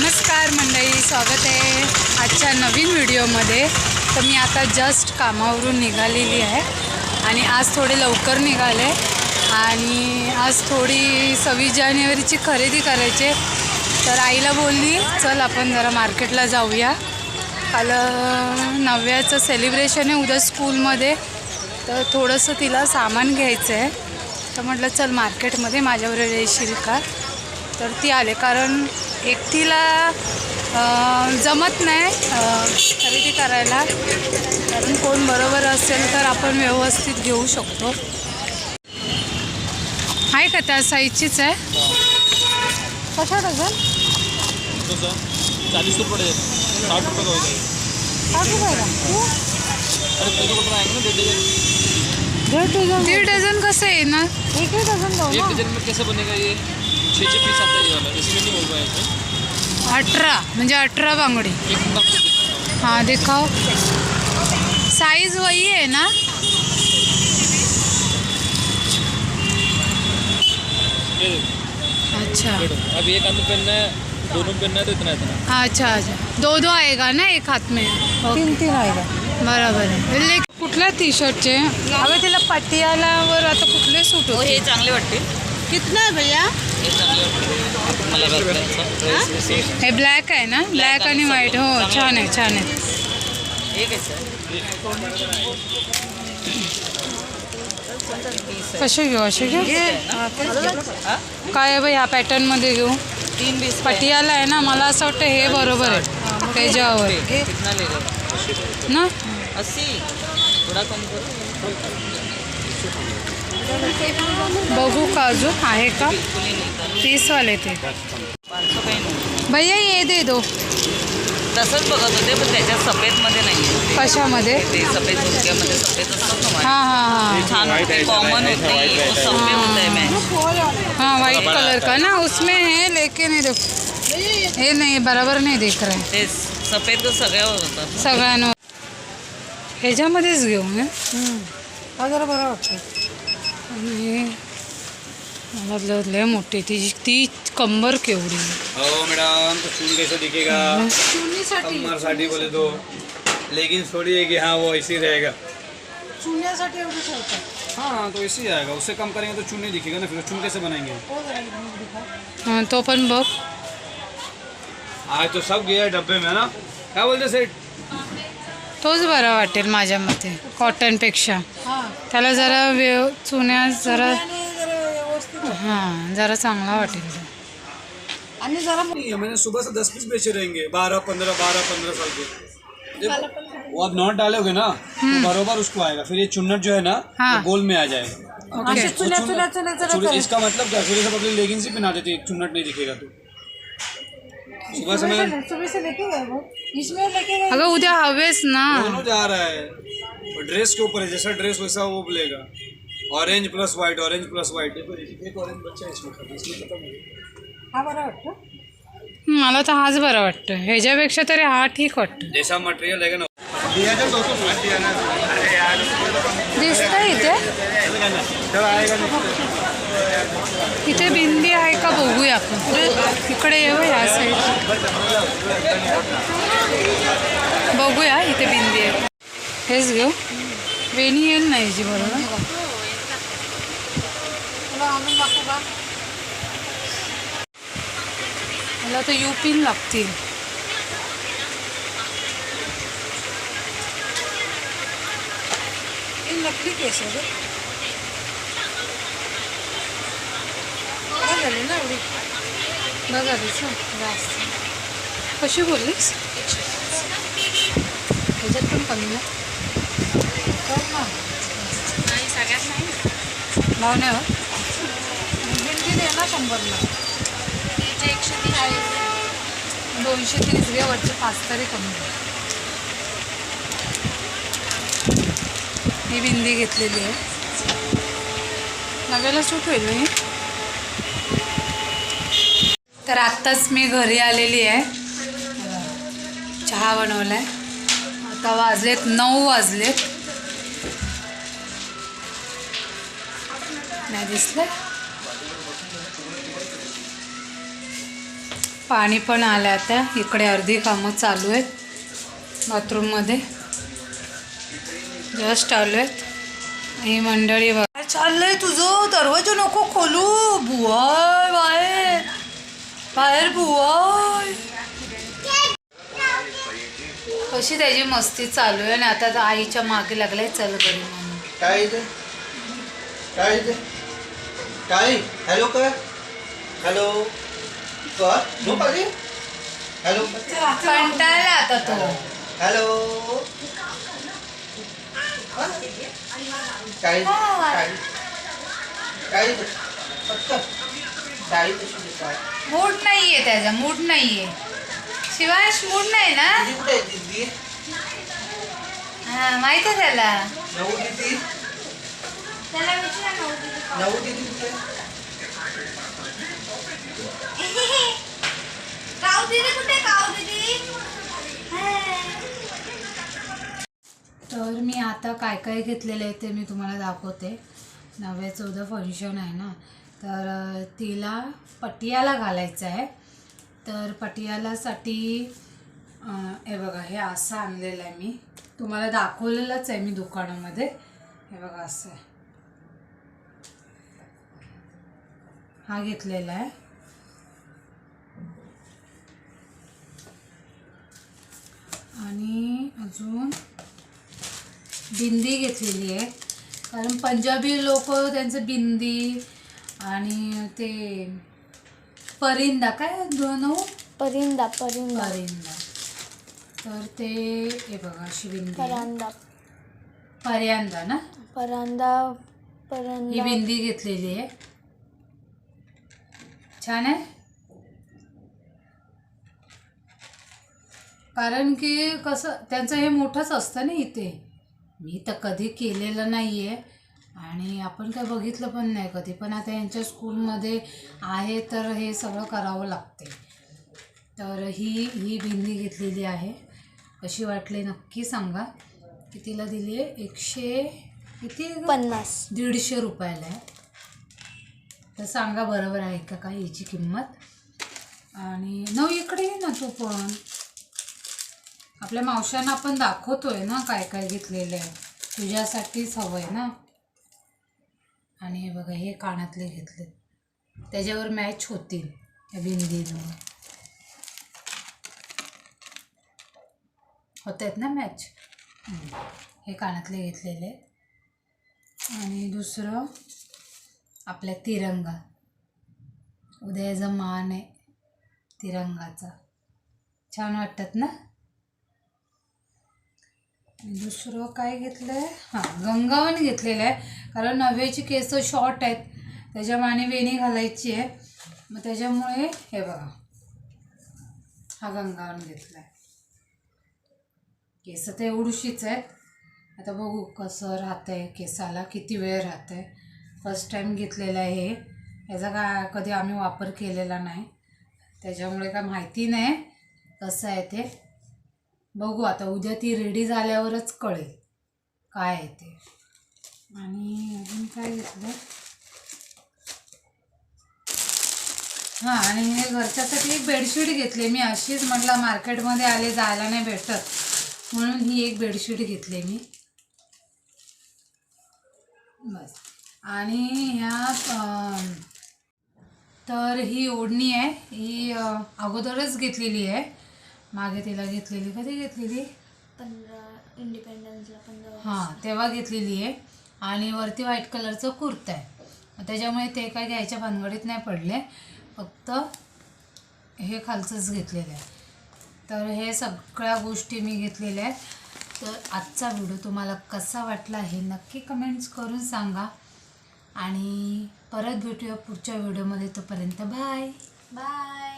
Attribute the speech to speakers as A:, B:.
A: नमस्कार मंडळी स्वागत आहे आजच्या नवीन व्हिडिओमध्ये. तर मी आता जस्ट कामावरून निघालेली आहे आणि आज थोडे लवकर निघाले आणि आज थोडी सव्वीस जानेवारीची खरेदी करायची तर आईला बोलली चल आपण जरा मार्केटला जाऊया. काल नव्याचं नवव्याचं सेलिब्रेशन आहे उद्या स्कूलमध्ये तर थोडंसं तिला सामान घ्यायचं आहे. तर म्हटलं चल मार्केटमध्ये माझ्याबरोबर येशील का? तर ती आले. कारण एकटीला जमत नाही खरेदी करायला. कारण कोण बरोबर असेल तर आपण व्यवस्थित घेऊ शकतो. आहे का त्या साईजचीच आहे? कशा डझन
B: कसं चाळीस रुपये डझन साठ रुपये
A: साठ
B: रुपये ना डजन
A: दीड डझन. डझन कसं येणार? एक डझन
B: एक डजन में कैसे बनेगा ये? पीस आता है
A: अठरा म्हणजे अठरा बांगडी.
B: एक
A: हाँ दिखाओ साइज वही है ना?
B: हूँ। ये देखो,
A: अच्छा.
B: ये देखो। अब एक हाथ में पहनना है दोनों में पहनना है तो इतना इतना
A: अच्छा अच्छा. दो दो आएगा ना एक हात में? तीन तीन आएगा. बरोबर आहे. ले कुठल्या टी शर्टचे अगं तिला पटियालावर आता कुठले सूट
C: हो
A: होते
C: हे चांगले वाटतील.
A: कितना है भैया?
C: हे?
A: हे ब्लॅक आहे ना? ब्लॅक आणि व्हाईट हो छान आहे छान आहे कसे घेऊ असे घेऊ।
C: हा?
A: काय आहे बाई ह्या पॅटर्नमध्ये घेऊ?
C: तीन बीस
A: पटियाला आहे ना? मला असं वाटतं हे बरोबर आहे. त्याच्यावर ना?
C: अस्सी थोडा कम
A: का अजून आहे का
C: बिलकुल ही नाही करो
A: तीसवाले ते
C: पाच सौ काही नाही
A: भैया ये दे दो।
C: तसंच बघत होते पण त्याच्यात सफेदमध्ये नाही
A: कशामध्ये?
C: ते सफ़ेद झुमक्यामध्ये सफ़ेद असतात ना
A: हाँ. हाँ
C: छान होते कॉमन होते सफ़ेद होता है मैच
A: हाँ हाँ वाइट कलर का? ना उसमें है लेकिन ये देखो ये नहीं बराबर नाही दिख रहा है।
C: तेच सफ़ेद सगळ्यावर होतात
A: सगळ्यांवर ह्याच्यामध्येच घेऊ ना
D: जरा बरं वाटतं
A: आणि मला ल- लय मोठी ती ती कंबर केवढी
E: हो मैडम तो चून कैसे दिखेगा? कमर साठी बोले तो. लेकिन थोड़ी है कि हाँ वो ऐसे ही रहेगा।
D: चुन्यासाठी एवढं ठेवतात
E: हाँ तो ऐसे ही आएगा। उससे कम करेंगे तो चून नहीं दिखेगा ना फिर चून कैसे बनाएँगे?
A: हं, तो पण बघ
E: आज तो सब गया डब्बे में ना? क्या बोलते सेठ?
A: तोच बरा वाटेल माझ्या मते कॉटनपेक्षा
D: हां.
A: त्याला जरा व्यव चुन्या जरा हां जरा चांगला वाटेल तो.
D: आणि जरा
E: नहीं है मैंने सुबह से दस पीस बेचे रहेंगे बारह पंद्रह बारह पंद्रह साल के. देखो वो आप नॉट डालोगे ना तो बरोबर उसको आएगा। फिर ये चुन्नट जो है ना
A: हाँ।
E: वो गोल में आ जाएगा।
D: चुन्या चुन्या चुन्या
E: इसका मतलब क्या? सुबह से पब्लिक लेगिंग्स ही पहना देती चुन्नट नहीं दिखेगा तो। सुबह से
D: सुबह से लेके गए वो। इसमें लेके गए।
A: अगं उद्या हवेच ना।
E: दोनों जा रहा है। ड्रेस के ऊपर है जैसा ड्रेस वैसा वो बोलेगा। Orange plus white orange plus white देखो एक ऑरेंज बच्चा है इसमें खड़ा, इसमें खत्म हा
D: बरं वाटतं
A: मला तर हाच बरा वाटतं ह्याच्यापेक्षा तरी हा ठीक वाटतं
E: जैसा मटेरियल रहेगा ना।
A: दिसतंय इथे? इथे बिंदी आहे का बघूया आपण. म्हणजे इकडे येऊ या साईड बघूया इथे बिंदी आहे. हेच घेऊ. वेणी येईल नाही जी बरोबर मला तर यू पिन लागतील.
D: नकली केस आहे रे. झाली ना एवढी?
A: बघा दिस जास्त. कशी बोललीस? ह्याच्यात पण कमी ना?
D: कर ना.
A: भाव नाही हो.
D: बिल्डी दे ना शंभरला.
A: दोनशे तीस घे वरचे पाच तरी कमी. ही बिंदी घेतलेली आहे. नव्याला सूट होईल मी तर आत्ताच मी घरी आलेली आहे. चहा बनवला आहे आता वाजलेत नऊ वाजलेत. नाही दिसलं? पाणी पण आलं आता. इकडे अर्धी कामं चालू आहेत. बाथरूममध्ये. जस्ट आलो आहेत ही मंडळी बघ. चाललंय तुझं? दरवाजा नको खोलू. बुवाय बाहेर बाहेर बुवाय. कशी त्याची मस्ती चालू आहे आणि आता आईच्या मागे लागलाय चल घरी म्हणून
F: काय काय काय? हॅलो कर. हॅलो कर. झोप आली? हॅलो.
A: कंटाळला आता तो.
F: हॅलो. काय काय काय पटकन काय तशी काय
A: मूड नाहीये त्याचा मूड नाहीये. शिवांश मूड नाही ना?
F: तुझी कुठे आहे दिदी?
A: हा माहीत आहे त्याला.
F: नऊ दिदी? नऊ दिदी. कुठे? आहे?
A: तर मी आता काय काय घेतलेलं आहे ते मी तुम्हाला दाखवते. नव्या चौदा फंक्शन आहे ना. तर तिला पटियाला घालायचं आहे. तर पटियालासाठी हे बघा हे असं आणलेलं आहे मी. तुम्हाला दाखवलेलंच आहे मी दुकानामध्ये. हे बघा असं आहे. हा घेतलेला आहे. आणि अजून बिंदी घेतलेली आहे. कारण पंजाबी लोक त्यांचं बिंदी आणि ते परिंदा काय दोन
G: परिंदा परिंदा.
A: परिंदा. तर ते हे बघा अशी बिंदी.
G: परांदा.
A: पर्यांदा ना?
G: परांदा
A: ही
G: परांदा
A: बिंदी घेतलेली आहे. छान आहे? कारण की कसं त्यांचं हे मोठंच असतं ना इथे. मी तर कधी केलेलं नाही आहे आणि आपण काय बघितलं पण नाही कधी. पण आता यांच्या स्कूलमध्ये आहे तर हे सगळं करावं लागते. तर ही ही बिंदी घेतलेली आहे. कशी वाटली नक्की सांगा. कितीला दिली आहे? एकशे किती?
G: पन्नास.
A: दीडशे रुपयाला आहे. तर सांगा बरोबर आहे का काय याची किंमत? आणि नऊ इकडे ये ना तू पण. आपल्या मावशांना आपण दाखवतोय ना काय काय घेतलेलं आहे. तुझ्यासाठीच हवं आहे ना. आणि हे बघा हे कानातले घेतले. त्याच्यावर मॅच होतील या बिंदीमुळे होत आहेत ना मॅच हे कानातले घेतलेले. आहेत आणि दुसरं आपल्या तिरंगा. उद्याचा मान आहे तिरंगाचा. छान वाटतात ना? दुसरं काय घेतलं आहे हां गंगावन घेतलेलं आहे. कारण नव्याची केस शॉर्ट आहेत. त्याच्यामुळे वेणी घालायची आहे. मग त्याच्यामुळे हे बघा. हा गंगावन घेतला आहे केस तर एवढीशीच आहेत. आता बघू कसं राहतं आहे केसाला. किती वेळ राहतं आहे फर्स्ट टाईम घेतलेलं आहे हे. याचा काय कधी आम्ही वापर केलेला नाही. त्याच्यामुळे काय माहिती नाही कसं आहे ते. बघू आता उद्या ती रेडी झाल्यावरच कळेल. काय आहे ते. आणि अजून काय घेतलं? हां आणि हे घरच्यासाठी एक बेडशीट घेतली मी. अशीच म्हटलं मार्केटमध्ये आले जायला नाही भेटत. म्हणून ही एक बेडशीट घेतली मी. बस. आणि ह्या तर ही ओढणी आहे. ही अगोदरच घेतलेली आहे. मागे तिला घेतलेली कधी घेतलेली?
G: पंधरा इंडिपेंडन्सला पंधरा
A: हां तेव्हा घेतलेली आहे. आणि वरती व्हाईट कलरचं कुर्ता आहे. त्याच्यामुळे ते काय घ्यायच्या भानगडीत नाही पडले. फक्त हे खालचंच घेतलेलं आहे. तर हे सगळ्या गोष्टी मी घेतलेल्या आहेत. तर आजचा व्हिडिओ तुम्हाला कसा वाटला हे नक्की कमेंट्स करून सांगा. आणि परत भेटूया पुढच्या व्हिडिओमध्ये. तोपर्यंत बाय
G: बाय